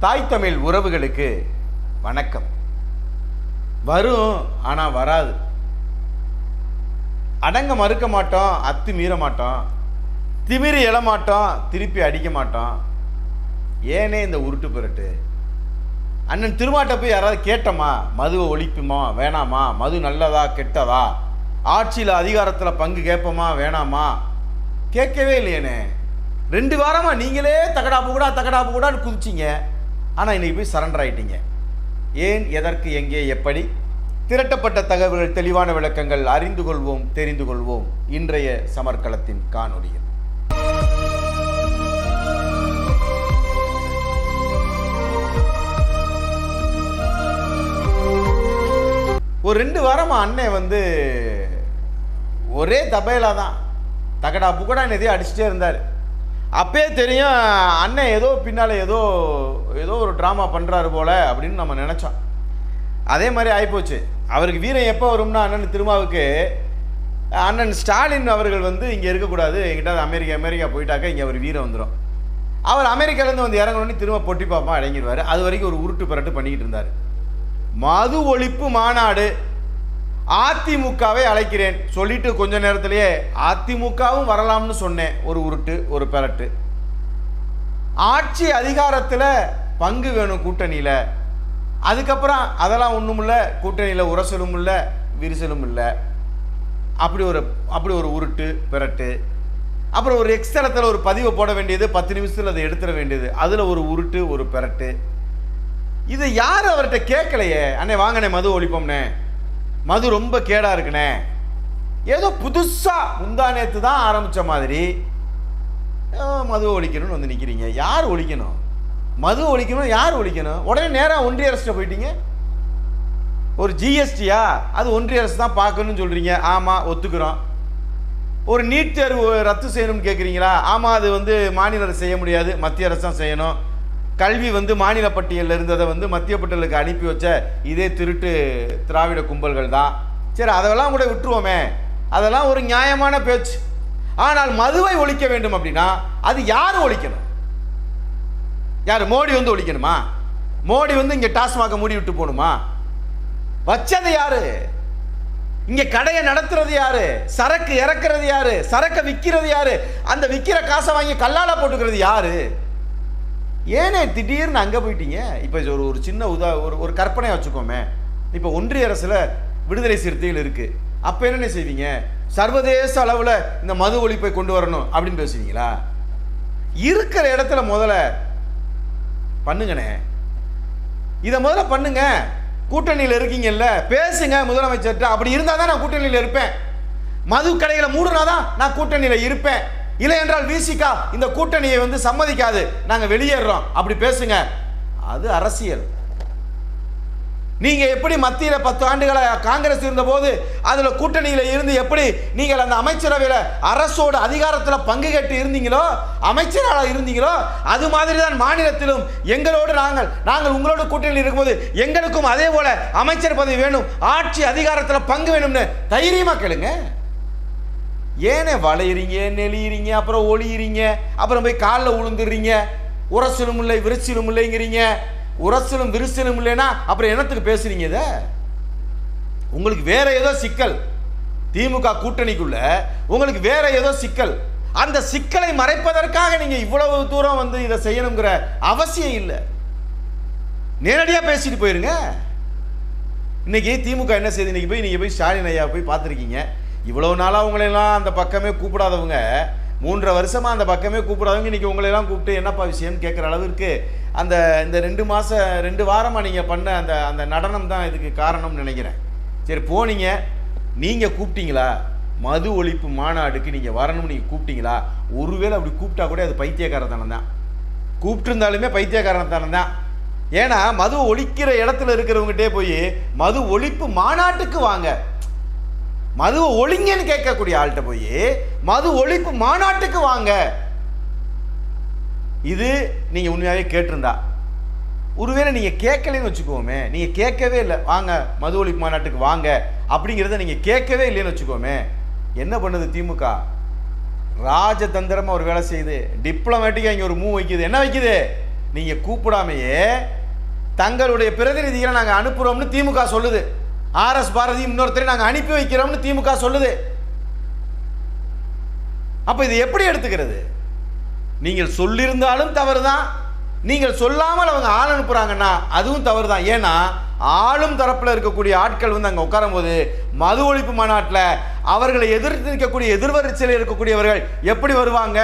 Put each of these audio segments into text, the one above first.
தாய் தமிழ் உறவுகளுக்கு வணக்கம். வரும் ஆனால் வராது. அடங்க மறுக்க மாட்டோம் அத்து மீற மாட்டோம். திமிரி எழ மாட்டோம் திருப்பி அடிக்க மாட்டோம். ஏனே இந்த உருட்டு புரட்டு. அண்ணன் திருமாட்ட போய் யாராவது கேட்டோமா? மதுவை ஒழிப்புமா? வேணாமா? மது நல்லதா கெட்டதா? ஆட்சியில் அதிகாரத்தில் பங்கு கேட்போமா? வேணாமா? கேட்கவே இல்லையேனே. ரெண்டு வாரமா நீங்களே தகடாப்பு கூட தகடாப்பு கூட குதிச்சிங்க. ஆனால் இன்றைக்கி போய் சரண்டர் ஆகிட்டீங்க ஏன் எதற்கு எங்கே எப்படி? திரட்டப்பட்ட தகவல்கள் தெளிவான விளக்கங்கள் அறிந்து கொள்வோம் தெரிந்து கொள்வோம். இன்றைய சமர்க்களத்தின் காணொலியில் ஒரு ரெண்டு வாரமா அண்ணன் வந்து ஒரே தபையில தான் தகடா புகடா எதையோ அடிச்சுட்டே இருந்தார். அப்பயே தெரியும் அண்ணன் ஏதோ பின்னால் ஏதோ ஏதோ ஒரு ட்ராமா பண்ணுறாரு போல அப்படின்னு நம்ம நினச்சோம். அதே மாதிரி ஆகிப்போச்சு அவருக்கு வீரம் எப்போ வரும்னா அண்ணன் திருமாவுக்கு அண்ணன் ஸ்டாலின் அவர்கள் வந்து இங்கே இருக்கக்கூடாது. எங்கிட்ட அமெரிக்கா அமெரிக்கா போயிட்டாக்க இங்கே அவர் வீரம் வந்துடும் அவர் அமெரிக்காலேருந்து வந்து இறங்கணும்னு திரும்ப பொட்டி பாப்பா அடங்கிடுவார். அது வரைக்கும் ஒரு உருட்டு பரட்டு பண்ணிக்கிட்டு இருந்தார். மது ஒழிப்பு மாநாடு அதிமுகவை அழைக்கிறேன். சொல்லிட்டு கொஞ்ச நேரத்திலேயே அதிமுகவும் வரலாம்னு சொன்னேன். ஒரு உருட்டு ஒரு பெரட்டு. ஆட்சி அதிகாரத்தில் பங்கு வேணும் கூட்டணியில். அதுக்கப்புறம் அதெல்லாம் ஒன்றும் இல்லை கூட்டணியில் உரசலும் இல்லை விரிசலும் இல்லை அப்படி ஒரு அப்படி ஒரு உருட்டு பெரட்டு. அப்புறம் ஒரு எக்ஸ்தலத்தில் ஒரு பதிவை போட வேண்டியது பத்து நிமிஷத்தில் அதை எடுத்துட வேண்டியது. அதில் ஒரு உருட்டு ஒரு பெரட்டு. இதை யார் அவர்கிட்ட கேட்கலையே? அண்ணே வாங்கண்ணே மது ஒழிப்போம்னே. மது ரொம்ப கேடாக இருக்குண்ணே ஏதோ புதுசாக முந்தா நேற்று தான் ஆரம்பித்த மாதிரி. மது ஒழிக்கணும்னு வந்து நிற்கிறீங்க யார் ஒழிக்கணும்? மது ஒழிக்கணும் யார் ஒழிக்கணும்? உடனே நேராக ஒன்றிய அரசு போயிட்டீங்க? ஒரு ஜிஎஸ்டியா? அது ஒன்றிய அரசு தான் பார்க்கணும்னு சொல்கிறீங்க ஆமாம் ஒத்துக்கிறோம். ஒரு நீட் தேர்வு ரத்து செய்யணும்னு கேட்குறீங்களா ஆமாம் அது வந்து மாநில அரசு செய்ய முடியாது. மத்திய அரசு தான் செய்யணும். கல்வி வந்து மாநில பட்டியலில் இருந்ததை வந்து மத்திய பட்டியலுக்கு அனுப்பி வச்ச இதே திருட்டு திராவிட கும்பல்கள் தான். சரி அதெல்லாம் கூட விட்டுருவோமே. அதெல்லாம் ஒரு நியாயமான பேச்சு. ஆனால் மதுவை ஒழிக்க வேண்டும் அப்படின்னா அது யார் ஒழிக்கணும்? யார் மோடி வந்து ஒழிக்கணுமா? மோடி வந்து இங்கே டாஸ்மாக மூடி விட்டு போகணுமா? வச்சது யாரு? இங்கே கடையை நடத்துறது யாரு? சரக்கு இறக்குறது யாரு? சரக்கை விற்கிறது யாரு? அந்த விற்கிற காசை வாங்கி கல்லால போட்டுக்கிறது யாரு? ஏனே திடீர்னு அங்கே போயிட்டீங்க? இப்போ ஒரு ஒரு சின்ன உதா ஒரு ஒரு கற்பனையை வச்சுக்கோமே. இப்போ ஒன்றிய அரசில் விடுதலை சிறுத்தைகள் இருக்குது அப்போ என்னென்ன செய்வீங்க? சர்வதேச அளவில் இந்த மது ஒழிப்பை கொண்டு வரணும் அப்படின்னு பேசுவீங்களா? இருக்கிற இடத்துல முதல்ல பண்ணுங்கண்ணே. இதை முதல்ல பண்ணுங்க. கூட்டணியில் இருக்கீங்கல்ல பேசுங்க முதலமைச்சர்கிட்ட. அப்படி இருந்தால் தான் நான் கூட்டணியில் இருப்பேன். மது கடைகளை மூடுனா தான் நான் கூட்டணியில் இருப்பேன். இல்லை என்றால் விசிகா இந்த கூட்டணியை வந்து சம்மதிக்காது. நாங்கள் வெளியேறோம். அப்படி பேசுங்க. அது அரசியல். நீங்கள் எப்படி மத்தியில் பத்து ஆண்டுகளை காங்கிரஸ் இருந்தபோது அதில் கூட்டணியில் இருந்து எப்படி நீங்கள் அந்த அமைச்சரவையில் அரசோட அதிகாரத்தில் பங்கு கேட்டு இருந்தீங்களோ அமைச்சராக இருந்தீங்களோ அது மாதிரி தான் மாநிலத்திலும் எங்களோடு நாங்கள் நாங்கள் உங்களோட கூட்டணியில் இருக்கும்போது எங்களுக்கும் அதே போல் அமைச்சர் பதவி வேணும் ஆட்சி அதிகாரத்தில் பங்கு வேணும்னு தைரியமாக கேளுங்க. ஏனே வளையிறீங்க நெளியிறீங்க அப்புறம் ஒளியிறீங்க அப்புறம் போய் காலில் உளுந்துடுறீங்க உரசலும் இல்லை விரிசலும் இல்லைங்கிறீங்க. உரசலும் விரிசலும் இல்லைன்னா அப்புறம் என்னத்துக்கு பேசுறீங்க இதை? உங்களுக்கு வேற ஏதோ சிக்கல். திமுக கூட்டணிக்குள்ள உங்களுக்கு வேற ஏதோ சிக்கல். அந்த சிக்கலை மறைப்பதற்காக நீங்க இவ்வளவு தூரம் வந்து இதை செய்யணுங்கிற அவசியம் இல்லை. நேரடியாக பேசிட்டு போயிருங்க. இன்னைக்கு திமுக என்ன செய்யுது இன்னைக்கு போய் நீங்கள் போய் ஸ்டாலின் ஐயா போய் பார்த்துருக்கீங்க. இவ்வளவு நாளாக உங்களையெல்லாம் அந்த பக்கமே கூப்பிடாதவங்க மூன்றரை வருஷமாக அந்த பக்கமே கூப்பிடாதவங்க இன்றைக்கி உங்களையெல்லாம் கூப்பிட்டு என்னப்பா விஷயம்னு கேட்குற அளவிற்கு அந்த இந்த ரெண்டு மாதம் ரெண்டு வாரமாக நீங்கள் பண்ண அந்த அந்த நடனம் தான் இதுக்கு காரணம்னு நினைக்கிறேன். சரி போனீங்க. நீங்கள் கூப்பிட்டீங்களா? மது ஒழிப்பு மாநாடுக்கு நீங்கள் வரணும்னு நீங்கள் கூப்பிட்டீங்களா? ஒருவேளை அப்படி கூப்பிட்டா கூட அது பைத்தியக்காரத்தனம் தான். கூப்பிட்டுருந்தாலுமே பைத்தியக்காரத்தனம் தான். ஏன்னா மது ஒழிக்கிற இடத்துல இருக்கிறவங்ககிட்டே போய் மது ஒழிப்பு மாநாட்டுக்கு வாங்க. மதுவை ஒழிங்கன்னு கேட்கக்கூடிய ஆள்கிட்ட போய் மது ஒழிப்பு மாநாட்டுக்கு வாங்க. இது நீங்கள் உண்மையாகவே கேட்டிருந்தா. ஒருவேளை நீங்கள் கேட்கலன்னு வச்சுக்கோமே நீங்கள் கேட்கவே இல்லை வாங்க மது ஒழிப்பு மாநாட்டுக்கு வாங்க அப்படிங்கிறத நீங்கள் கேட்கவே இல்லைன்னு வச்சுக்கோமே. என்ன பண்ணுது திமுக? ராஜதந்திரமாக ஒரு வேலை செய்யுது. டிப்ளமேட்டிக்காக இங்கே ஒரு மூவ் வைக்குது. என்ன வைக்குது? நீங்கள் கூப்பிடாமையே தங்களுடைய பிரதிநிதிகளை நாங்கள் அனுப்புகிறோம்னு திமுக சொல்லுது. ஆர்எஸ் பாரதி இன்னொருத்தரை நாங்கள் அனுப்பி வைக்கிறோம்னு திமுக சொல்லுது. அப்போ இது எப்படி எடுத்துக்கிறது? நீங்கள் சொல்லியிருந்தாலும் தவறு தான் நீங்கள் சொல்லாமல் அவங்க ஆள் அனுப்புகிறாங்கன்னா அதுவும் தவறு தான் ஏன்னா ஆளும் தரப்பில் இருக்கக்கூடிய ஆட்கள் வந்து அங்கே உட்காரும்போது மது ஒழிப்பு மாநாட்டில் அவர்களை எதிர்த்து நிற்கக்கூடிய எதிர்வரிசையில் இருக்கக்கூடியவர்கள் எப்படி வருவாங்க?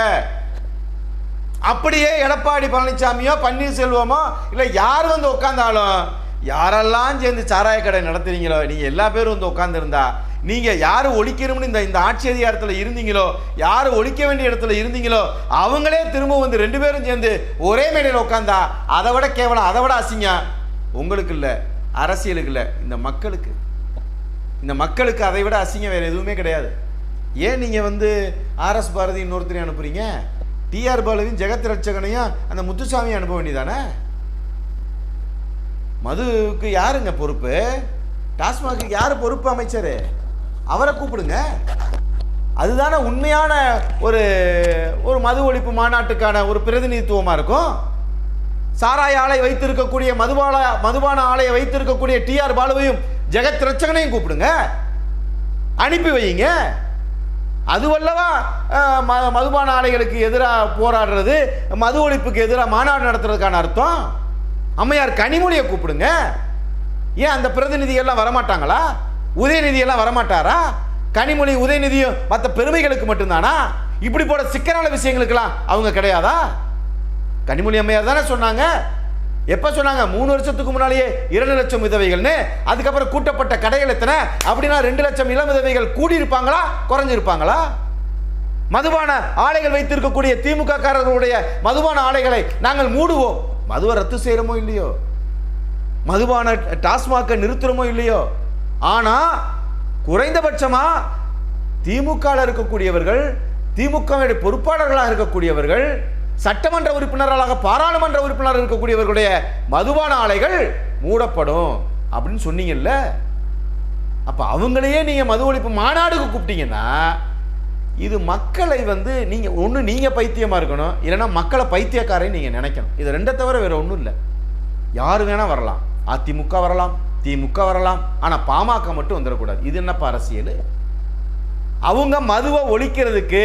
அப்படியே எடப்பாடி பழனிசாமியோ பன்னீர்செல்வமோ இல்லை யார் வந்து உட்காந்தாலும் யாரெல்லாம் சேர்ந்து சாராய கடை நடத்துறீங்களோ நீங்கள் எல்லா பேரும் வந்து உட்காந்துருந்தா நீங்கள் யார் ஒழிக்கணும்னு இந்த இந்த ஆட்சி அதிகாரத்தில் இருந்தீங்களோ யார் ஒழிக்க வேண்டிய இடத்துல இருந்தீங்களோ அவங்களே திரும்ப வந்து ரெண்டு பேரும் சேர்ந்து ஒரே மேடையில் உட்காந்தா அதை விட கேவலம் அதை விட அசிங்கம். உங்களுக்கு இல்லை அரசியலுக்கு இல்லை இந்த மக்களுக்கு. இந்த மக்களுக்கு அதை விட அசிங்கம் வேறு எதுவுமே கிடையாது. ஏன் நீங்கள் வந்து ஆர்எஸ் பாரதி இன்னொருத்தரையும் அனுப்புகிறீங்க டிஆர் பாலுவையும் ஜெகத் ரட்சகனையும் அந்த முத்துசாமியை அனுப்ப வேண்டியதானே? மதுவுக்கு யாருங்க பொறுப்பு? டாஸ்மாக்கு யார் பொறுப்பு அமைச்சர்? அவரை கூப்பிடுங்க. அதுதானே உண்மையான ஒரு ஒரு மது ஒழிப்பு மாநாட்டுக்கான ஒரு பிரதிநிதித்துவமாக இருக்கும்? சாராய ஆலை வைத்திருக்கக்கூடிய மதுபான மதுபான ஆலையை வைத்திருக்கக்கூடிய டிஆர் பாலுவையும் ஜெகத் ரச்சகனையும் கூப்பிடுங்க. அனுப்பி வையுங்க. அதுவல்லவா ம- மதுபான ஆலைகளுக்கு எதிராக போராடுறது மது ஒழிப்புக்கு எதிராக மாநாடு நடத்துறதுக்கான அர்த்தம்? அம்மையார் கனிமொழியை கூப்பிடுங்க. ஏன் அந்த பிரதிநிதிகள்லாம் வரமாட்டாங்களா? உதயநிதியெல்லாம் வரமாட்டாரா? கனிமொழி உதயநிதியும் மற்ற பெருமைகளுக்கு மட்டும்தானா? இப்படி போட சிக்கலான விஷயங்களுக்கெல்லாம் அவங்க கிடையாதா? கனிமொழி அம்மையார் தானே சொன்னாங்க. எப்போ சொன்னாங்க? மூணு வருஷத்துக்கு முன்னாலேயே இரண்டு லட்சம் விதவைகள்னு அதுக்கப்புறம் கூட்டப்பட்ட கடைகள் எத்தனை? அப்படின்னா ரெண்டு லட்சம் இளம் விதவைகள் கூடியிருப்பாங்களா? குறைஞ்சிருப்பாங்களா? மதுபான ஆலைகள் வைத்திருக்கக்கூடிய திமுக காரர்களுடைய மதுபான ஆலைகளை நாங்கள் மூடுவோம். மதுவை ரத்து செய்கிறோமோ இல்லையோ? மதுவான டாஸ்மாகை நிறுத்துறோமோ இல்லையோ? ஆனால் குறைந்தபட்சமாக திமுக இருக்கக்கூடியவர்கள் திமுகவுடைய பொறுப்பாளர்களாக இருக்கக்கூடியவர்கள் சட்டமன்ற உறுப்பினர்களாக பாராளுமன்ற உறுப்பினர் இருக்கக்கூடியவர்களுடைய மதுபான ஆலைகள் மூடப்படும் அப்படின்னு சொன்னீங்கல்ல? அப்போ அவங்களையே நீங்கள் மது ஒழிப்பு மாநாடுக்கு கூப்பிட்டீங்கன்னா இது மக்களை வந்து நீங்கள் ஒன்று நீங்கள் பைத்தியமாக இருக்கணும் இல்லைன்னா மக்களை பைத்தியக்காரையும் நீங்கள் நினைக்கணும். இது ரெண்டை தவிர வேறு ஒன்றும் இல்லை. யார் வேணால் வரலாம். அதிமுக வரலாம் திமுக வரலாம் ஆனால் பாமக மட்டும் வந்துடக்கூடாது. இது என்னப்பா அரசியல்? அவங்க மதுவை ஒழிக்கிறதுக்கு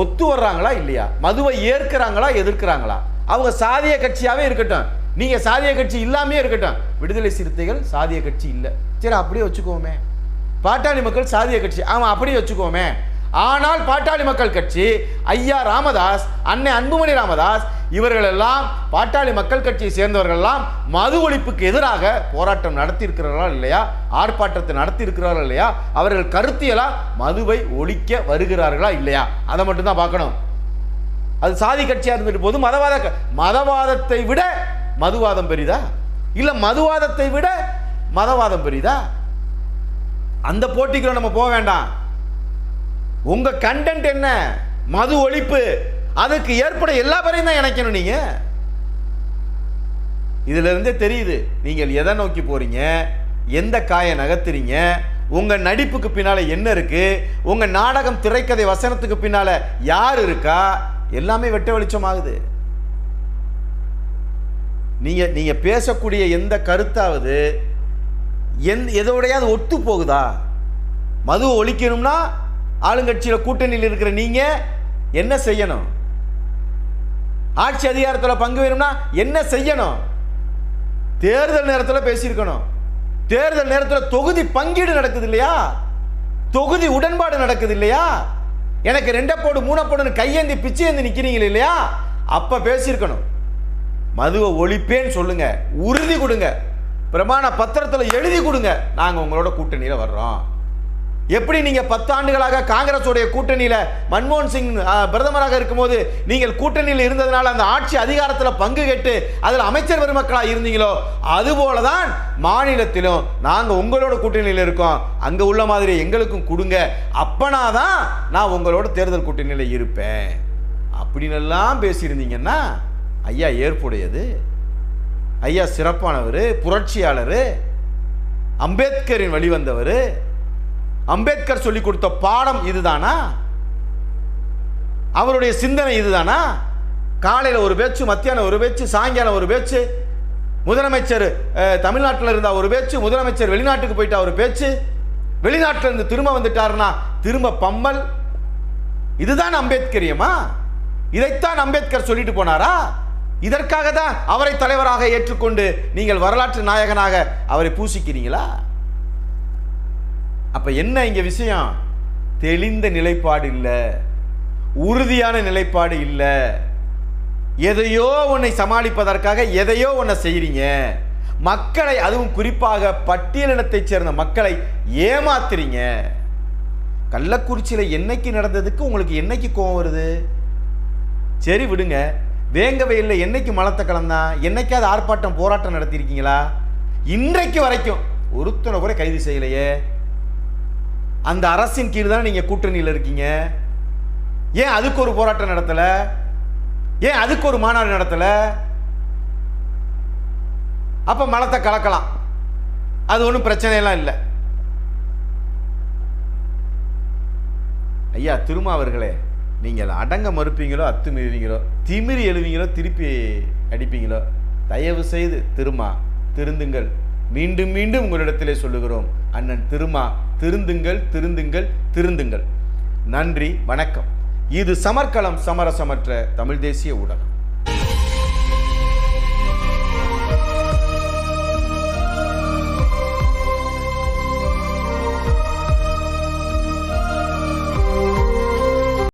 ஒத்து வர்றாங்களா இல்லையா? மதுவை ஏற்கிறாங்களா எதிர்க்கிறாங்களா? அவங்க சாதிய கட்சியாகவே இருக்கட்டும். நீங்கள் சாதிய கட்சி இல்லாமே இருக்கட்டும். விடுதலை சிறுத்தைகள் சாதிய கட்சி இல்லை. சரி அப்படியே வச்சுக்கோமே. பாட்டாளி மக்கள் சாதிய கட்சி. ஆமாம் அப்படியே வச்சுக்கோமே. ஆனால் பாட்டாளி மக்கள் கட்சி ஐயா ராமதாஸ் அன்னை அன்புமணி ராமதாஸ் இவர்களெல்லாம் பாட்டாளி மக்கள் கட்சியை சேர்ந்தவர்கள் எல்லாம் மது ஒழிப்புக்கு எதிராக போராட்டம் நடத்தி இருக்கிறார்களா இல்லையா? ஆர்ப்பாட்டத்தை நடத்தியிருக்கிறார்களா இல்லையா? அவர்கள் கருத்தியலா மதுவை ஒழிக்க வருகிறார்களா இல்லையா? அதை மட்டும்தான் பார்க்கணும். அது சாதி கட்சியாக இருந்துட்டு போது மதவாத மதவாதத்தை விட மதுவாதம் பெரிதா? இல்லை மதுவாதத்தை விட மதவாதம் பெரிதா? அந்த போட்டிக்குள்ள நம்ம போக வேண்டாம். உங்கள் கண்டென்ட் என்ன? மது ஒழிப்பு. அதுக்கு ஏற்பட எல்லா பேரையும் தான் இணைக்கணும் நீங்கள் இதிலிருந்தே தெரியுது நீங்கள் எதை நோக்கி போகிறீங்க எந்த காயை நகர்த்துறீங்க? உங்கள் நடிப்புக்கு பின்னால் என்ன இருக்குது உங்கள் நாடகம் திரைக்கதை வசனத்துக்கு பின்னால் யார் இருக்கா? எல்லாமே வெட்ட வெளிச்சமாகுது நீங்கள் நீங்கள் பேசக்கூடிய எந்த கருத்தாவது எந் எதோடையாவது ஒத்து போகுதா? மது ஒழிக்கணும்னா ஆளுங்கட்சியில் கூட்டணியில் இருக்கிற நீங்கள் என்ன செய்யணும்? ஆட்சி அதிகாரத்தில் பங்கு வேணும்னா என்ன செய்யணும்? தேர்தல் நேரத்தில் பேசியிருக்கணும். தேர்தல் நேரத்தில் தொகுதி பங்கீடு நடக்குது இல்லையா? தொகுதி உடன்பாடு நடக்குது இல்லையா? எனக்கு ரெண்டை போடு மூணை போடுன்னு கையேந்தி பிச்சை ஏந்தி நிற்கிறீங்க இல்லையா? அப்போ பேசியிருக்கணும். மதுவை ஒழிப்பேன்னு சொல்லுங்க. உறுதி கொடுங்க. பிரமாண பத்திரத்தில் எழுதி கொடுங்க. நாங்கள் உங்களோட கூட்டணியில் வர்றோம். எப்படி நீங்கள் பத்தாண்டுகளாக காங்கிரஸுடைய கூட்டணியில் மன்மோகன் சிங் பிரதமராக இருக்கும்போது நீங்கள் கூட்டணியில் இருந்ததுனால அந்த ஆட்சி அதிகாரத்தில் பங்கு கேட்டு அதில் அமைச்சர் பெருமக்களாக இருந்தீங்களோ அதுபோல தான் மாநிலத்திலும் நாங்கள் உங்களோட கூட்டணியில் இருக்கோம். அங்கே உள்ள மாதிரி எங்களுக்கும் கொடுங்க. அப்பனாதான் நான் உங்களோட தேர்தல் கூட்டணியில் இருப்பேன். அப்படின்னெல்லாம் பேசியிருந்தீங்கன்னா ஐயா ஏற்புடையது. ஐயா சிறப்பானவர் புரட்சியாளர் அம்பேத்கரின் வழிவந்தவர் அம்பேத்கர் சொல்லி கொடுத்த பாடம் இதுதானா? அவருடைய சிந்தனை இதுதானா? காலையில் ஒரு பேச்சு மத்தியானம் ஒரு பேச்சு சாயங்காலம் ஒரு பேச்சு முதலமைச்சர் தமிழ்நாட்டில் இருந்தால் ஒரு பேச்சு முதலமைச்சர் வெளிநாட்டுக்கு போயிட்டா ஒரு பேச்சு வெளிநாட்டில் இருந்து திரும்ப வந்துட்டாருன்னா திரும்ப பம்மல். இதுதான் அம்பேத்கரியமா? இதைத்தான் அம்பேத்கர் சொல்லிட்டு போனாரா? இதற்காக தான் அவரை தலைவராக ஏற்றுக்கொண்டு நீங்கள் வரலாற்று நாயகனாக அவரை பூசிக்கிறீங்களா? அப்போ என்ன இங்கே விஷயம்? தெளிந்த நிலைப்பாடு இல்லை. உறுதியான நிலைப்பாடு இல்லை. எதையோ உன்னை சமாளிப்பதற்காக எதையோ ஒன்றை செய்கிறீங்க மக்களை அதுவும் குறிப்பாக பட்டியலினத்தைச் சேர்ந்த மக்களை ஏமாத்துறீங்க. கள்ளக்குறிச்சியில் என்னைக்கு நடந்ததுக்கு உங்களுக்கு என்னைக்கு கோவம் வருது? சரி விடுங்க. வேங்க வெயிலில் என்னைக்கு மலத்தை கலந்தா? என்னைக்காவது ஆர்ப்பாட்டம் போராட்டம் நடத்தியிருக்கீங்களா? இன்றைக்கு வரைக்கும் ஒருத்தனை கூட கைது செய்யலையே. அந்த அரசின் கீழ் தான் நீங்கள் கூட்டணியில் இருக்கீங்க? ஏன் அதுக்கு ஒரு போராட்டம் நடத்தலை? ஏன் அதுக்கு ஒரு மாநாடு நடத்தலை? அப்போ மலத்தை கலக்கலாம். அது ஒன்றும் பிரச்சனையெல்லாம் இல்லை. ஐயா திருமாவர்களே நீங்கள் அடங்க மறுப்பீங்களோ அத்துமீறுவீங்களோ திமிரி எழுவீங்களோ திருப்பி அடிப்பீங்களோ தயவு செய்து திருமா திருந்துங்கள். மீண்டும் மீண்டும் உங்களிடத்திலே சொல்லுகிறோம். அண்ணன் திருமா திருந்துங்கள் திருந்துங்கள் திருந்துங்கள். நன்றி வணக்கம். இது சமர்க்களம் சமரசமற்ற தமிழ் தேசிய ஊடகம்.